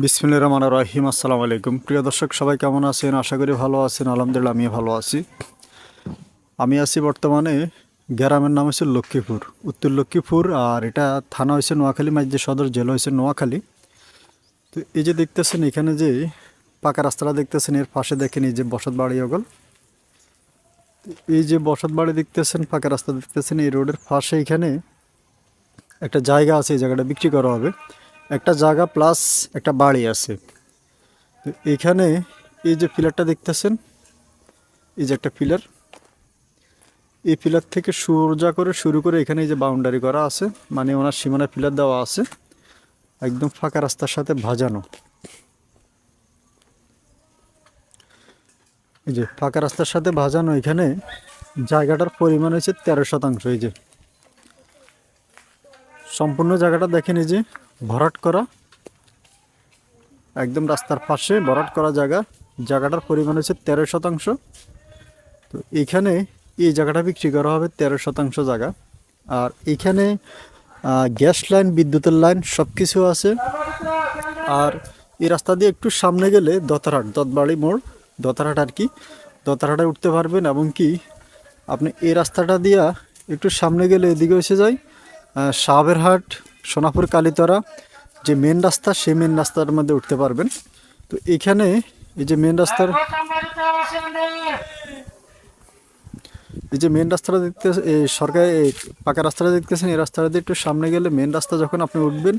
বিসমিল্লা রহমান রহিম, আসসালামু আলাইকুম। প্রিয় দর্শক, সবাই কেমন আছেন? আশা করি ভালো আছেন। আলহামদুলিল্লাহ, আমিও ভালো আছি। আমি আছি বর্তমানে গ্রামের নাম হচ্ছে লক্ষ্মীপুর, উত্তর লক্ষ্মীপুর, আর এটা থানা হয়েছে নোয়াখালী মাঝে সদর জেলা হয়েছে নোয়াখালী। তো এই যে দেখতেছেন, এখানে যে পাকা রাস্তাটা দেখতেছেন, এর পাশে দেখেন এই যে বসত বাড়ি ওগল এই যে বসত বাড়ি দেখতেছেন, পাকা রাস্তা দেখতেছেন, এই রোডের পাশে এখানে একটা জায়গা আছে, এই জায়গাটা বিক্রি করা হবে। একটা জায়গা প্লাস একটা বাড়ি আছে। এখানে এই যে পিলারটা দেখতেছেন, এই যে একটা পিলার এই পিলার থেকে সোজা করে শুরু করে এখানে এই যে বাউন্ডারি করা আছে মানে ওনার সীমানা পিলার দেওয়া আছে, একদম ফাঁকা রাস্তার সাথে ভাজানো। এই যে ফাঁকা রাস্তার সাথে ভাজানো, এখানে জায়গাটার পরিমাণ হয়েছে তেরো শতাংশ। এই যে সম্পূর্ণ জায়গাটা দেখেন, এই যে ভরাট করা। একদম রাস্তার পাশে ভরাট করা জায়গা। জায়গাটার পরিমাণ হচ্ছে তেরো শতাংশ। তো এখানে এই জায়গাটা বিক্রি করা হবে তেরো শতাংশ জায়গা। আর এখানে গ্যাস লাইন, বিদ্যুতের লাইন সব কিছু আছে। আর এই রাস্তা দিয়ে একটু সামনে গেলে দতারহাট, দতবাড়ি মোড়, দতারহাট আর কি। দতারহাটে উঠতে পারবেন এবং কি, আপনি এই রাস্তাটা দিয়া একটু সামনে গেলে এদিকে এসে যায় সাবেরহাট সোনাপুর কালীতরা, যে মেন রাস্তা, সেই মেন রাস্তার মধ্যে উঠতে পারবেন। তো এখানে এই যে মেন রাস্তার এই যে মেন রাস্তাটা দেখতে এই সরকারি পাকা রাস্তাটা দেখতেছেন, এই রাস্তাটা দিয়ে একটু সামনে গেলে মেন রাস্তা যখন আপনি উঠবেন,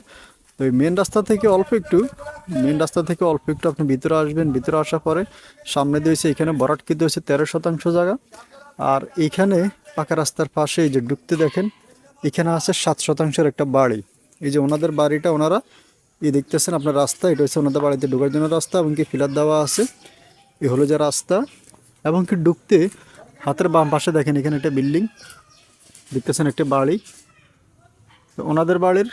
তো এই মেন রাস্তা থেকে অল্প একটু মেন রাস্তা থেকে অল্প একটু আপনি ভিতরে আসবেন। ভিতরে আসার পরে সামনে দিয়েছে এখানে বরাটকৃত হয়েছে তেরো শতাংশ জায়গা। আর এইখানে পাকা রাস্তার পাশে এই যে ঢুকতে দেখেন, এখানে আছে সাত শতাংশের একটা বাড়ি। এই যে ওনাদের বাড়িটা, ওনারা এই দেখতেছেন আপনার রাস্তা, এটা হচ্ছে ওনাদের বাড়িতে ঢোকার জন্য রাস্তা এবং কি ফিলার দেওয়া আছে। এ হলো যে রাস্তা এবং কি ঢুকতে হাতের বাম পাশে দেখেন এখানে একটা বিল্ডিং, দেখতেছেন একটা বাড়ি। তো ওনাদের বাড়ির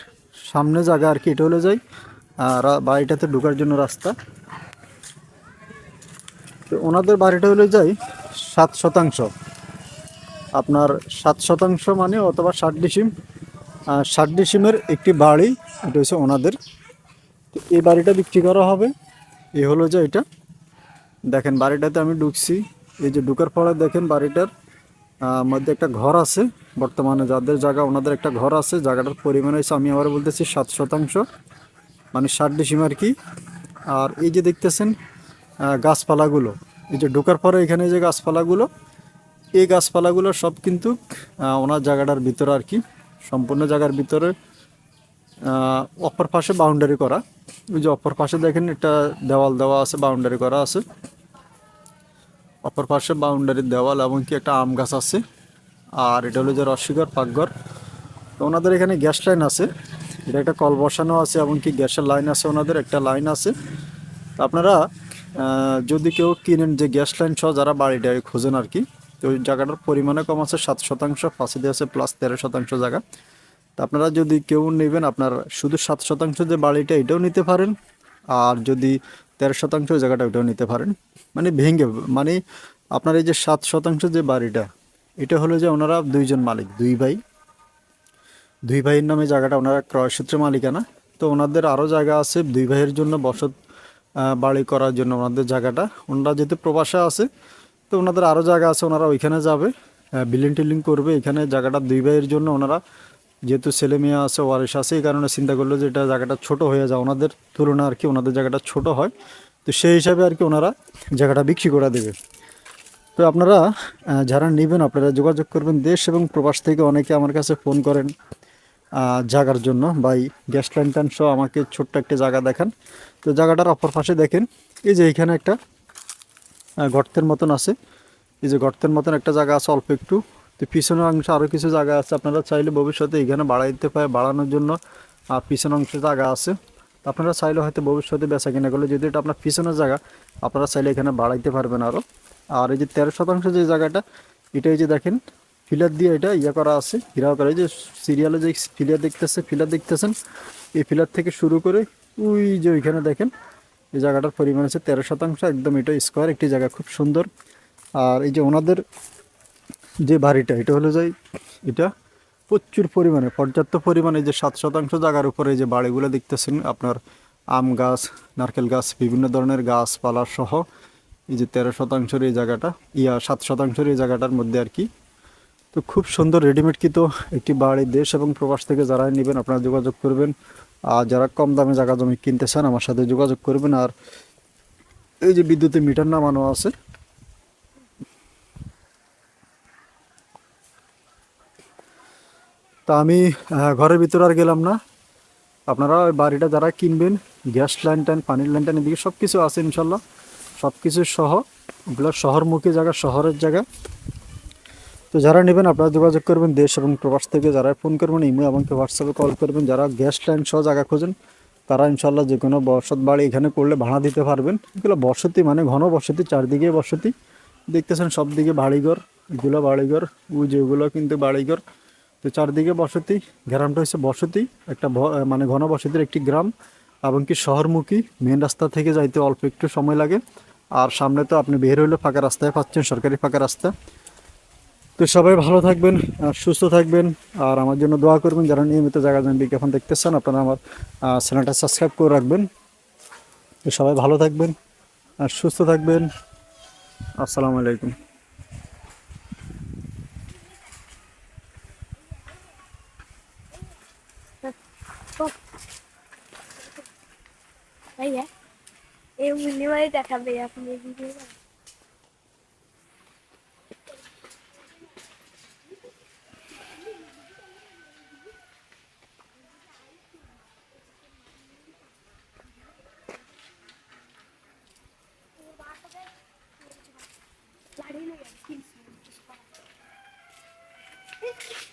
সামনে জায়গা আর কি, এটা হলে যাই আর বাড়িটাতে ঢোকার জন্য রাস্তা। তো ওনাদের বাড়িটা হলে যাই সাত শতাংশ। আপনার সাত শতাংশ মানে অথবা ষাট ডিসিম ষাট ডিসিমের একটি বাড়ি, এটা হচ্ছে ওনাদের। তো এই বাড়িটা বিক্রি করা হবে। এ হলো যে এটা। দেখেন, বাড়িটাতে আমি ঢুকছি। এই যে ঢুকার পরে দেখেন বাড়িটার মধ্যে একটা ঘর আছে। বর্তমানে যাদের জায়গা, ওনাদের একটা ঘর আছে। জায়গাটার পরিমাণ হয়েছে, আমি আবার বলতেছি সাত শতাংশ। মানে ষাট ডিসিম আর কি। আর এই যে দেখতেছেন গাছপালাগুলো। এই যে ঢোকার পরে এখানে যে গাছপালাগুলো, এই গাছপালাগুলো সব কিন্তু ওনার জায়গাটার ভিতরে আর কি। সম্পূর্ণ জায়গার ভিতরে অপর পাশে বাউন্ডারি করা। ওই যে অপর পাশে দেখেন একটা দেওয়াল দেওয়া আছে বাউন্ডারি করা আছে। অপর পাশে বাউন্ডারির দেওয়াল এবং কি একটা আম গাছ আছে। আর এটা হলো যে রসিঘর পাকঘর। তো ওনাদের এখানে গ্যাস লাইন আছে। এটা একটা কল বসানো আছে এবং কি গ্যাসের লাইন আছে ওনাদের, একটা লাইন আছে। আপনারা যদি কেউ কিনেন যে গ্যাস লাইন সহ, যারা বাড়িটায় খোঁজেন আর কি তো ওই জায়গাটার পরিমাণে কম আছে, সাত শতাংশ দিয়ে আছে প্লাস তেরো শতাংশ জায়গা। তো আপনারা যদি কেউ নেবেন, আপনার শুধু সাত শতাংশ যে বাড়িটা, এটাও নিতে পারেন। আর যদি তেরো শতাংশ জায়গাটা, ওটাও নিতে পারেন। মানে ভেঙে মানে আপনার এই যে সাত শতাংশ যে বাড়িটা, এটা হলো যে ওনারা দুইজন মালিক, দুই ভাই। দুই ভাইয়ের নামে জায়গাটা, ওনারা ক্রয়সূত্রে মালিকানা। তো ওনাদের আরও জায়গা আছে, দুই ভাইয়ের জন্য বসত বাড়ি করার জন্য ওনাদের জায়গাটা। ওনারা যেহেতু প্রবাসে আছে তো ওনাদের আরও জায়গা আছে, ওনারা ওইখানে যাবে। বিল্ডিং টিল্ডিং করবে। এখানে জায়গাটা দুই ভাইয়ের জন্য ওনারা যেহেতু ছেলে মেয়ে আছে, ওয়ারিশ আছে, এই কারণে চিন্তা করল যে এটা জায়গাটা ছোট হয়ে যায়। ওনাদের তুলনায় আর কি ওনাদের জায়গাটা ছোট হয়। তো সেই হিসাবে আর কি ওনারা জায়গাটা বিক্রি করে দেবে। তো আপনারা যারা নেবেন, আপনারা যোগাযোগ করবেন দেশ এবং প্রবাস থেকে। অনেকে আমার কাছে ফোন করেন জায়গার জন্য। ভাই, গ্যাস লাইন সহ আমাকে ছোট্ট একটা জায়গা দেখান। তো জায়গাটার অপর পাশে দেখেন, এই যে এখানে একটা গর্তের মতন আছে। এই যে গর্তের মতন একটা জায়গা আছে অল্প একটু। তো পিছনের অংশে আরও কিছু জায়গা আছে। আপনারা চাইলে ভবিষ্যতে এখানে বাড়াইতে পারে বাড়ানোর জন্য। আহ, পিছনের অংশে জায়গা আছে। আপনারা চাইলে হয়তো ভবিষ্যতে বেচা কিনা করলে যদি এটা আপনার পিছনের জায়গা আপনারা চাইলে এখানে বাড়াইতে পারবেন আরও আর এই যে তেরো শতাংশ যে জায়গাটা এটা এই যে দেখেন ফিলার দিয়ে এটা ইয়ে করা আছে। ঘিরাও করা যে সিরিয়ালে যে ফিলার দেখতেছে ফিলার দেখতেছেন? এই ফিলার থেকে শুরু করে ওই যে ওইখানে দেখেন এই জায়গাটার পরিমাণ হচ্ছে তেরো শতাংশ, একদম এটা স্কোয়ার একটি জায়গা খুব সুন্দর। আর এই যে ওনাদের যে বাড়িটা, এটা হলো যাই এটা প্রচুর পরিমাণে, পর্যাপ্ত পরিমাণে যে সাত শতাংশ জায়গার উপরে যে বাড়িগুলো দেখতেছেন, আপনার আম গাছ, নারকেল গাছ, বিভিন্ন ধরনের গাছপালা সহ এই যে তেরো শতাংশের এই জায়গাটা, ইয়া সাত শতাংশের এই জায়গাটার মধ্যে আর কি তো খুব সুন্দর রেডিমেড কিন্তু একটি বাড়ি দেশ এবং প্রবাস থেকে যারা নেবেন আপনারা যোগাযোগ করবেন। আর যারা কম দামে জায়গা জমি কিনতে চান, আমার সাথে যোগাযোগ করবেন। আর এই যে বিদ্যুতের মিটার নামানো আছে। তা আমি ঘরের ভিতরে আর গেলাম না। আপনারা ওই বাড়িটা যারা কিনবেন, গ্যাস লাইন টাইন, পানির লাইন টাইন, এদিকে সব কিছু আছে ইনশাল্লাহ। সব কিছু সহ, ওগুলো শহরমুখী জায়গা, শহরের জায়গা। তো যারা নেবেন আপনারা যোগাযোগ করবেন দেশ এবং প্রবাস থেকে, যারা ফোন করবেন ইমেল এমনকি হোয়াটসঅ্যাপে কল করবেন, যারা গ্যাস লাইন সহ জায়গা খোঁজেন, তারা ইনশাল্লাহ যে কোনো বসত বাড়ি এখানে করলে ভাড়া দিতে পারবেন। এগুলো বসতি মানে ঘন বসতি, চারদিকে বসতি। দেখতেছেন সব দিকে বাড়িঘর, এগুলো বাড়িঘর, ওই যেগুলো কিন্তু বাড়িঘর। তো চারদিকে বসতি, গ্রামটা হচ্ছে বসতি, একটা মানে ঘন বসতির একটি গ্রাম এবং কি শহরমুখী মেন রাস্তা থেকে যাইতে অল্প একটু সময় লাগে। আর সামনে তো আপনি বের হইলে ফাঁকা রাস্তায় পাচ্ছেন, সরকারি ফাঁকা রাস্তা। তো সবাই ভালো থাকবেন সুস্থ থাকবেন, আর আমার জন্য দোয়া করবেন যারা নিয়মিত জায়গা জান বিজ্ঞাপন দেখতেছেন, আপনারা আমার চ্যানেলটা সাবস্ক্রাইব করে রাখবেন। তো সবাই ভালো থাকবেন, আর সুস্থ থাকবেন। আসসালামু আলাইকুম। ভাইয়া, এই মিনিমাই দেখাবে আপনি video I don't know what